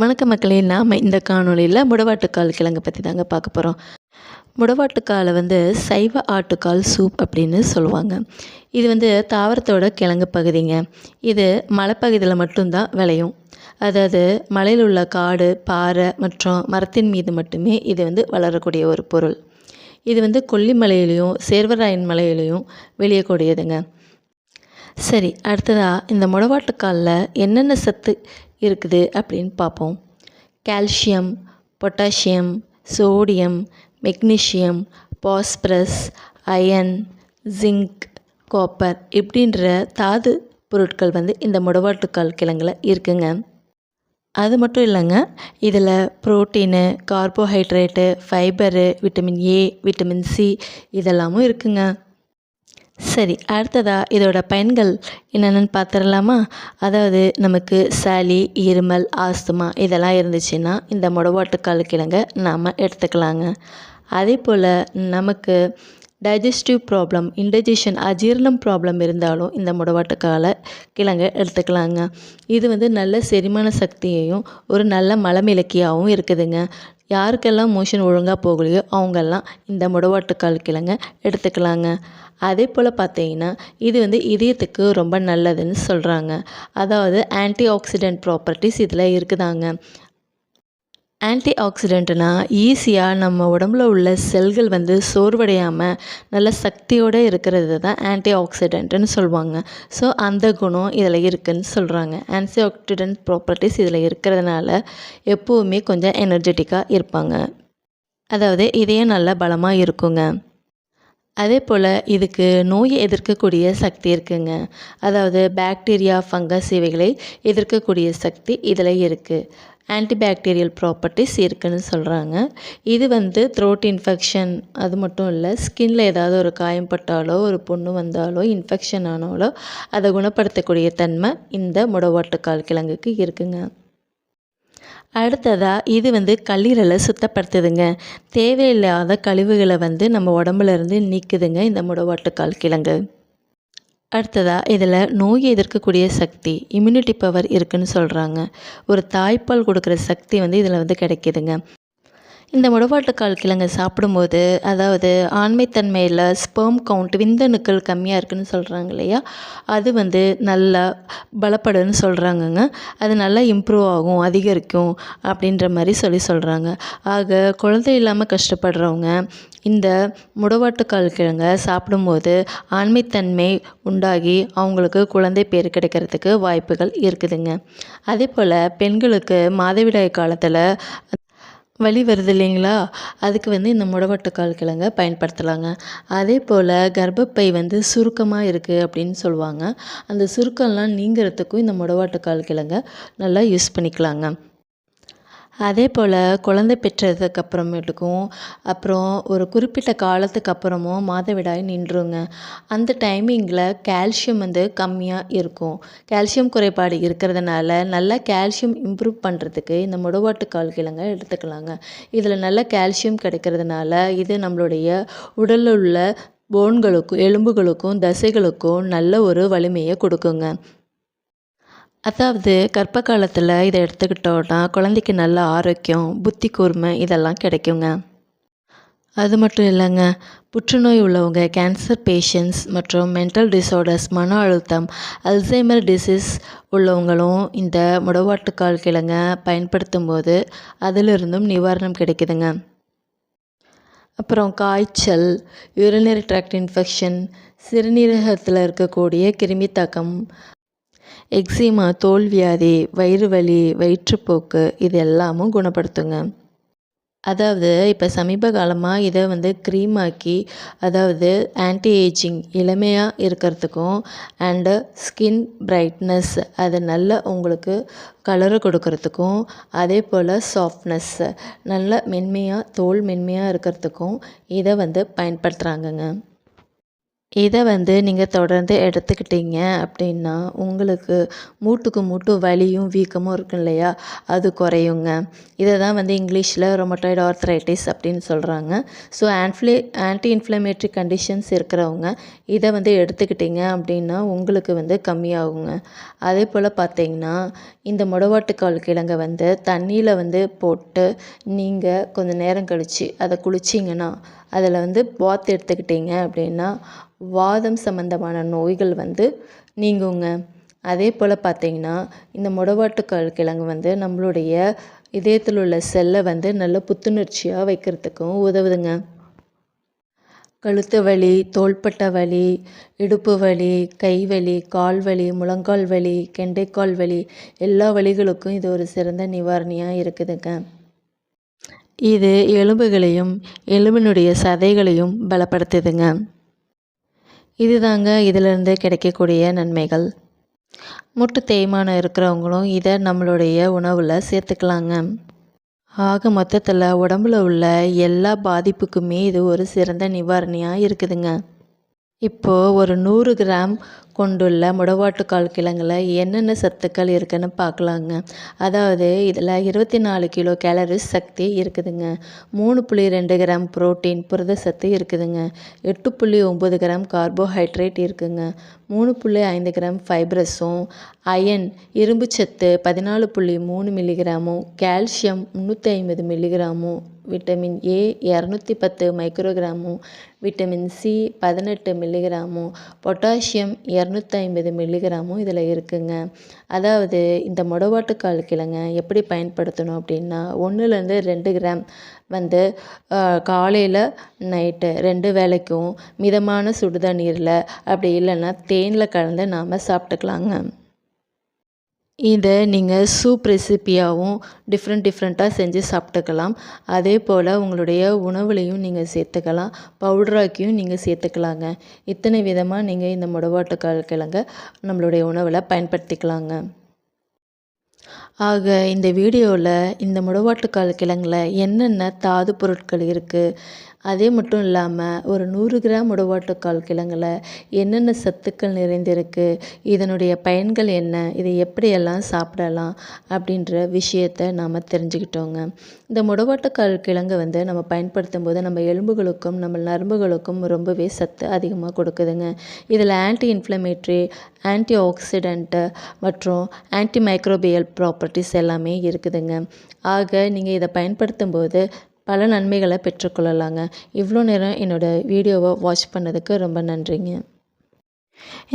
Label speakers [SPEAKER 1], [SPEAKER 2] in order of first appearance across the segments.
[SPEAKER 1] வணக்க மக்களே நாம் இந்த காணொளியில் முடவாட்டுக்கால் கிழங்கு பற்றி தாங்க பார்க்க போகிறோம் முடவாட்டுக்காலை வந்து சைவ ஆட்டுக்கால் சூப் அப்படின்னு சொல்லுவாங்க. இது வந்து தாவரத்தோட கிழங்கு பகுதிங்க. இது மலைப்பகுதியில் மட்டும்தான் விளையும். அதாவது மலையில் உள்ள காடு பாறை மற்றும் மரத்தின் மீது மட்டுமே இது வந்து வளரக்கூடிய ஒரு பொருள். இது வந்து கொல்லிமலையிலையும் சேர்வராயன் மலையிலையும் வெளியக்கூடியதுங்க. சரி அடுத்ததாக இந்த முடவாட்டுக்காலில் என்னென்ன சத்து இருக்குது அப்படின்னு பார்ப்போம். Calcium potassium sodium magnesium phosphorus iron zinc copper இப்படின்ற தாது பொருட்கள் வந்து இந்த முடவாட்டுக்கால் கிழங்கில் இருக்குங்க. அது மட்டும் இல்லைங்க இதில் protein carbohydrate fibre vitamin A vitamin C இதெல்லாமும் இருக்குங்க. சரி அடுத்ததாக இதோட பயன்கள் என்னென்னு பார்த்துடலாமா அதாவது நமக்கு சளி இருமல் ஆஸ்துமா இதெல்லாம் இருந்துச்சுன்னா இந்த முடவாட்டுக்கால் கிழங்க நாம் எடுத்துக்கலாங்க. அதே போல் நமக்கு டைஜஸ்டிவ் ப்ராப்ளம் இன்டைஜஷன் அஜீரணம் ப்ராப்ளம் இருந்தாலும் இந்த முடவாட்டுக்கால கிழங்கை எடுத்துக்கலாங்க. இது வந்து நல்ல செரிமான சக்தியையும் ஒரு நல்ல மலமிளக்கியாகவும் இருக்குதுங்க. யாருக்கெல்லாம் மோஷன் ஒழுங்காக போகலையோ அவங்கெல்லாம் இந்த முடவாட்டுக்கால் கிழங்க எடுத்துக்கலாங்க. அதே போல் பார்த்தீங்கன்னா இது வந்து இதயத்துக்கு ரொம்ப நல்லதுன்னு சொல்கிறாங்க அதாவது ஆன்டி ஆக்சிடென்ட் ப்ராப்பர்ட்டிஸ் இதில் இருக்குதாங்க. ஆன்டி ஆக்சிடென்ட்னா ஈஸியாக நம்ம உடம்புல உள்ள செல்கள் வந்து சோர்வடையாமல் நல்ல சக்தியோடு இருக்கிறது தான் ஆன்டி ஆக்சிடெண்ட்டுன்னு சொல்லுவாங்க ஸோ அந்த குணம் இதில் இருக்குதுன்னு சொல்கிறாங்க ஆன்டி ஆக்சிடென்ட் ப்ராப்பர்ட்டிஸ் இதில் இருக்கிறதுனால எப்போவுமே கொஞ்சம் எனர்ஜெட்டிக்காக இருப்பாங்க. அதாவது இதயம் நல்ல பலமாக இருக்குங்க. அதே போல் இதுக்கு நோயை எதிர்க்கக்கூடிய சக்தி இருக்குங்க. அதாவது பாக்டீரியா ஃபங்கஸ் இவைகளை எதிர்க்கக்கூடிய சக்தி இதில் இருக்குது ஆன்டிபாக்டீரியல் ப்ராப்பர்ட்டிஸ் இருக்குதுன்னு சொல்கிறாங்க இது வந்து த்ரோட் இன்ஃபெக்ஷன் அது மட்டும் இல்லை ஸ்கின்ல ஏதாவது ஒரு காயம் பட்டாலோ ஒரு புண்ணு வந்தாலோ இன்ஃபெக்ஷன் ஆனாலோ அதை குணப்படுத்தக்கூடிய தன்மை இந்த முடவாட்டுக்கால் கிழங்குக்கு இருக்குங்க. அடுத்ததாக இது வந்து கல்லீரலை சுத்தப்படுத்துதுங்க. தேவையில்லாத கழிவுகளை வந்து நம்ம உடம்புலேருந்து நீக்குதுங்க இந்த முடவாட்டுக்கால் கிழங்கு. அடுத்ததாக இதில் நோய் எதிர்க்கக்கூடிய சக்தி இம்யூனிட்டி பவர் இருக்குதுன்னு சொல்கிறாங்க ஒரு தாய்ப்பால் கொடுக்குற சக்தி வந்து இதில் வந்து கிடைக்கிதுங்க. இந்த முடவாட்டுக்கால் கிழங்கு சாப்பிடும்போது அதாவது ஆண்மைத்தன்மையில் ஸ்பெர்ம் கவுண்ட் விந்தணுக்கள் கம்மியாக இருக்குதுன்னு சொல்கிறாங்க இல்லையா? அது வந்து நல்லா பலப்படுன்னு சொல்கிறாங்கங்க அது நல்லா இம்ப்ரூவ் ஆகும் அதிகரிக்கும் அப்படின்ற மாதிரி சொல்லி சொல்கிறாங்க ஆக குழந்தை இல்லாமல் கஷ்டப்படுறவங்க இந்த முடவாட்டுக்கால் கிழங்க சாப்பிடும்போது ஆண்மைத்தன்மை உண்டாகி அவங்களுக்கு குழந்தை பேர் கிடைக்கிறதுக்கு வாய்ப்புகள் இருக்குதுங்க. அதே போல் பெண்களுக்கு மாதவிடாய் காலத்தில் வலி வருது இல்லைங்களா? அதுக்கு வந்து இந்த முடவட்டுக்கால் கிழங்க பயன்படுத்தலாங்க. அதே போல் கர்ப்பப்பை வந்து சுருக்கமாக இருக்குது அப்படின்னு சொல்லுவாங்க. அந்த சுருக்கம்லாம் நீங்கிறதுக்கும் இந்த முடவாட்டுக்கால் கிழங்க நல்லா யூஸ் பண்ணிக்கலாங்க. அதே போல் குழந்தை பெற்றதுக்கு அப்புறமேட்டுக்கும் அப்புறம் ஒரு குறிப்பிட்ட காலத்துக்கு அப்புறமும் மாதவிடாய் நின்றுங்க. அந்த டைமிங்கில் கால்சியம் வந்து கம்மியாக இருக்கும். கால்சியம் குறைபாடு இருக்கிறதுனால நல்லா கால்சியம் இம்ப்ரூவ் பண்ணுறதுக்கு இந்த முடவாட்டு கால் கிழங்க எடுத்துக்கலாங்க. இதில் நல்ல கால்சியம் கிடைக்கிறதுனால இது நம்மளுடைய உடலில் உள்ள போன்களுக்கும் எலும்புகளுக்கும் தசைகளுக்கும் நல்ல ஒரு வலிமையை கொடுக்குங்க. அதாவது கர்ப்ப காலத்தில் இதை எடுத்துக்கிட்டோன்னா குழந்தைக்கு நல்ல ஆரோக்கியம் புத்தி கூர்மை இதெல்லாம் கிடைக்குங்க. அது மட்டும் இல்லைங்க புற்றுநோய் உள்ளவங்க கேன்சர் பேஷண்ட்ஸ் மற்றும் மென்டல் டிஸார்டர்ஸ் மன அழுத்தம் அல்சைமர் டிசீஸ் உள்ளவங்களும் இந்த முடவாட்டுக்கால் கிழங்க பயன்படுத்தும் போது அதிலிருந்தும் நிவாரணம் கிடைக்குதுங்க. அப்புறம் காய்ச்சல் யூரினரி ட்ராக்ட் இன்ஃபெக்ஷன் சிறுநீரகத்தில் இருக்கக்கூடிய கிருமி தாக்கம் எக்ஸிமா தோல் வியாதி வயிறு வலி வயிற்றுப்போக்கு இது எல்லாமும் குணப்படுத்துங்க. அதாவது இப்போ சமீப காலமாக இதை வந்து க்ரீம் ஆக்கி அதாவது ஆன்டி ஏஜிங் இளமையாக இருக்கிறதுக்கும் அண்டு ஸ்கின் பிரைட்னஸ் அது நல்ல உங்களுக்கு கலரை கொடுக்கறதுக்கும் அதே போல் சாஃப்ட்னஸ் நல்ல மென்மையாக தோல் மென்மையாக இருக்கிறதுக்கும் இதை வந்து பயன்படுத்துகிறாங்கங்க இதை வந்து நீங்கள் தொடர்ந்து எடுத்துக்கிட்டீங்க அப்படின்னா உங்களுக்கு மூட்டுக்கு மூட்டு வலியும் வீக்கமும் இருக்கும் இல்லையா? அது குறையுங்க. இதை தான் வந்து இங்கிலீஷில் ரொமட்டாய்டு ஆர்த்ரைட்டிஸ் அப்படின்னு சொல்கிறாங்க ஸோ ஆன்ஃப்ளே ஆன்டி இன்ஃப்ளமேட்ரி கண்டிஷன்ஸ் இருக்கிறவங்க இதை வந்து எடுத்துக்கிட்டீங்க அப்படின்னா உங்களுக்கு வந்து கம்மியாகுங்க. அதே போல் பார்த்தீங்கன்னா இந்த முடவாட்டுக்கால் கிழங்கை வந்து தண்ணியில் வந்து போட்டு நீங்கள் கொஞ்சம் நேரம் கழித்து அதை குளிச்சிங்கன்னா அதில் வந்து வாத்து எடுத்துக்கிட்டீங்க அப்படின்னா வாதம் சம்மந்தமான நோய்கள் வந்து நீங்குங்க. அதே போல் பார்த்தீங்கன்னா இந்த முடவாட்டுக்கால் கிழங்கு வந்து நம்மளுடைய இதயத்தில் உள்ள செல்லை வந்து நல்ல புத்துணர்ச்சியாக வைக்கிறதுக்கும் உதவுதுங்க. கழுத்து வலி தோள்பட்டை வலி இடுப்பு வலி கை வலி கால் வலி முழங்கால் வலி கெண்டைக்கால் வலி எல்லா வலிகளுக்கும் இது ஒரு சிறந்த நிவாரணியாக இருக்குதுங்க. இது எலும்புகளையும் எலும்பினுடைய சதைகளையும் பலப்படுத்துதுங்க. இதுதாங்க இதிலிருந்து கிடைக்கக்கூடிய நன்மைகள். முட்டு தேய்மானம் இருக்கிறவங்களும் இதை நம்மளுடைய உணவில் சேர்த்துக்கலாங்க. ஆக மொத்தத்தில் உடம்புல உள்ள எல்லா பாதிப்புக்குமே இது ஒரு சிறந்த நிவாரணியாக இருக்குதுங்க. இப்போது ஒரு நூறு கிராம் கொண்டுள்ள முடவாட்டுக்கால் கிழங்குல என்னென்ன சத்துக்கள் இருக்குதுன்னு பார்க்கலாங்க. அதாவது இதில் இருபத்தி நாலு கிலோ கேலரிஸ் சக்தி இருக்குதுங்க. மூணு புள்ளி ரெண்டு கிராம் புரோட்டீன் புரத சத்து இருக்குதுங்க. எட்டு புள்ளி ஒம்பது கிராம் கார்போஹைட்ரேட் இருக்குதுங்க மூணு புள்ளி ஐந்து கிராம் ஃபைப்ரஸும் அயன் இரும்பு சத்து பதினாலு புள்ளி மூணு மில்லிகிராமும் கால்சியம் முந்நூற்றி ஐம்பது மில்லிகிராமும் விட்டமின் ஏ இரநூத்தி பத்து மைக்ரோகிராமும் விட்டமின் சி பதினெட்டு மில்லிகிராமும் பொட்டாசியம் இரநூத்தி ஐம்பது மில்லிகிராமும் இதில் இருக்குங்க. அதாவது இந்த முடவாட்டுக்கால் கிழங்க எப்படி பயன்படுத்தணும் அப்படின்னா ஒன்றுலேருந்து ரெண்டு கிராம் வந்து காலையில் நைட்டு ரெண்டு வேளைக்கும் மிதமான சுடுதண்ணீரில் அப்படி இல்லைன்னா தேனில் கலந்து நாம் சாப்பிட்டுக்கலாங்க. இதை நீங்கள் சூப் ரெசிப்பியாகவும் டிஃப்ரெண்ட் டிஃப்ரெண்ட்டாக செஞ்சு சாப்பிட்டுக்கலாம். அதே போல் உங்களுடைய உணவுலையும் நீங்கள் சேர்த்துக்கலாம். பவுடராக்கியும் நீங்கள் சேர்த்துக்கலாங்க. இத்தனை விதமாக நீங்கள் இந்த முடவாட்டுக்கால் கிழங்க நம்மளுடைய உணவில் பயன்படுத்திக்கலாங்க. ஆக இந்த வீடியோவில் இந்த முடவாட்டுக்கால் கிழங்கில் என்னென்ன தாது பொருட்கள் இருக்குது அதே மட்டும் இல்லாமல் ஒரு நூறு கிராம் உடவாட்டுக்கால் கிழங்குல என்னென்ன சத்துக்கள் நிறைந்திருக்கு இதனுடைய பயன்கள் என்ன இதை எப்படியெல்லாம் சாப்பிடலாம் அப்படின்ற விஷயத்தை நாம் தெரிஞ்சுக்கிட்டோங்க. இந்த முடவாட்டுக்கால் கிழங்கை வந்து நம்ம பயன்படுத்தும் போது நம்ம எலும்புகளுக்கும் நம்ம நரம்புகளுக்கும் ரொம்பவே சத்து அதிகமாக கொடுக்குதுங்க. இதில் ஆன்டி இன்ஃப்ளமேட்ரி ஆன்டி ஆக்சிடென்ட்டு மற்றும் ஆன்டி மைக்ரோபியல் ப்ராப்பர்ட்டிஸ் எல்லாமே இருக்குதுங்க. ஆக நீங்கள் இதை பயன்படுத்தும் போது பல நன்மைகளை பெற்றுக்கொள்ளலாங்க. இவ்வளோ நேரம் என்னோடய வீடியோவை வாட்ச் பண்ணதுக்கு ரொம்ப நன்றிங்க.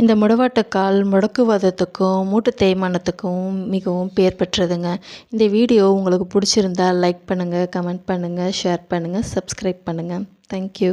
[SPEAKER 1] இந்த முடவாட்டக்கால் முடக்குவாதத்துக்கும் மூட்டு தேய்மானத்துக்கும் மிகவும் பேர் பெற்றதுங்க. இந்த வீடியோ உங்களுக்கு பிடிச்சிருந்தா லைக் பண்ணுங்கள் கமெண்ட் பண்ணுங்கள் ஷேர் பண்ணுங்கள் சப்ஸ்கிரைப் பண்ணுங்கள் தேங்க்யூ